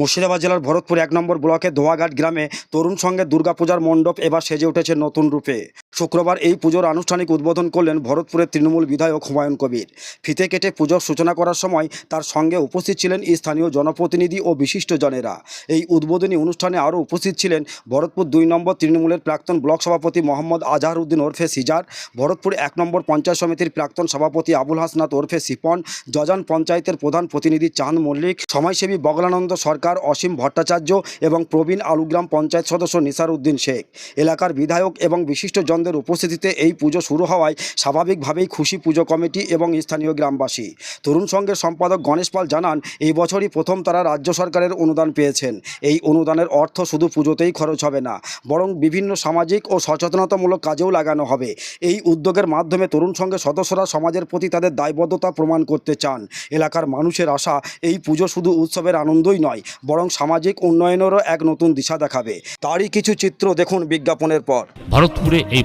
মুর্শিদাবাদ জেলার ভরতপুর এক নম্বর ব্লকে ধোয়াঘাট গ্রামে তরুণ সঙ্গে দুর্গাপূজার মণ্ডপ এবার সেজে উঠেছে নতুন রূপে। শুক্রবার এই পুজোর আনুষ্ঠানিক উদ্বোধন করলেন ভরতপুরের তৃণমূল বিধায়ক হুমায়ুন কবির। ফিতে কেটে পুজোর সূচনা করার সময় তার সঙ্গে উপস্থিত ছিলেন স্থানীয় জনপ্রতিনিধি ও বিশিষ্টজনেরা। এই উদ্বোধনী অনুষ্ঠানে আরও উপস্থিত ছিলেন ভরতপুর দুই নম্বর তৃণমূলের প্রাক্তন ব্লক সভাপতি মোহাম্মদ আজহার উদ্দিন ওরফে সিজার, ভরতপুর এক নম্বর পঞ্চায়েত সমিতির প্রাক্তন সভাপতি আবুল হাসনাত ওরফে সিপন জজান পঞ্চায়েতের প্রধান প্রতিনিধি চাঁদ মল্লিক সমাজসেবী বগলানন্দ সরকার অসীম ভট্টাচার্য এবং প্রবীণ আলুগ্রাম পঞ্চায়েত সদস্য নিসার উদ্দিন শেখ। এলাকার বিধায়ক এবং বিশিষ্টজনদের উপস্থিতিতে এই পুজো শুরু হওয়ায় স্বাভাবিকভাবেই খুশি পুজো কমিটি এবং স্থানীয় গ্রামবাসী। তরুণ সংঘের সম্পাদক গণেশ পাল জানান, এই বছরই প্রথম তারা রাজ্য সরকারের অনুদান পেয়েছেন। এই অনুদানের অর্থ শুধু পুজোতেই খরচ হবে না, বরং বিভিন্ন সামাজিক ও সচেতনতামূলক কাজেও লাগানো হবে। এই উদ্যোগের মাধ্যমে তরুণ সংঘের সদস্যরা সমাজের প্রতি তাদের দায়বদ্ধতা প্রমাণ করতে চান। এলাকার মানুষের আশা, এই পুজো শুধু উৎসবের আনন্দই নয়, বরং সামাজিক উন্নয়নেরও এক নতুন দিশা দেখাবে। তারই কিছু চিত্র দেখুন বিজ্ঞাপনের পর। ভারতপুরে এই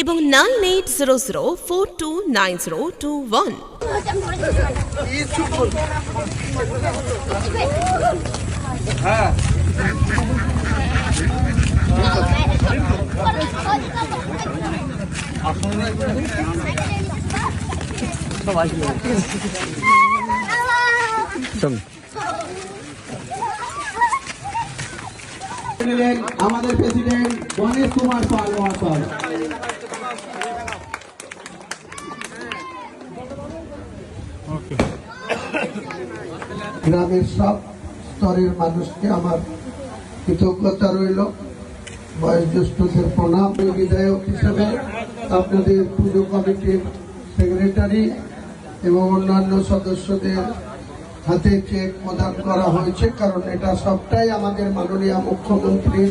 এবং nine eight zero zero four two nine zero two one. আমাদের প্রেসিডেন্ট গণেশ কুমার পাল মহাশয়। গ্রামের সব স্তরের মানুষকে আমার কৃতজ্ঞতা রইল। বয়োজ্যেষ্ঠদের প্রণাম বিধায়ক হিসেবে আপনাদের পুজো কমিটির সেক্রেটারি এবং অন্যান্য সদস্যদের হাতে চেক প্রদান করা হয়েছে, কারণ এটা সবটাই আমাদের মাননীয় মুখ্যমন্ত্রীর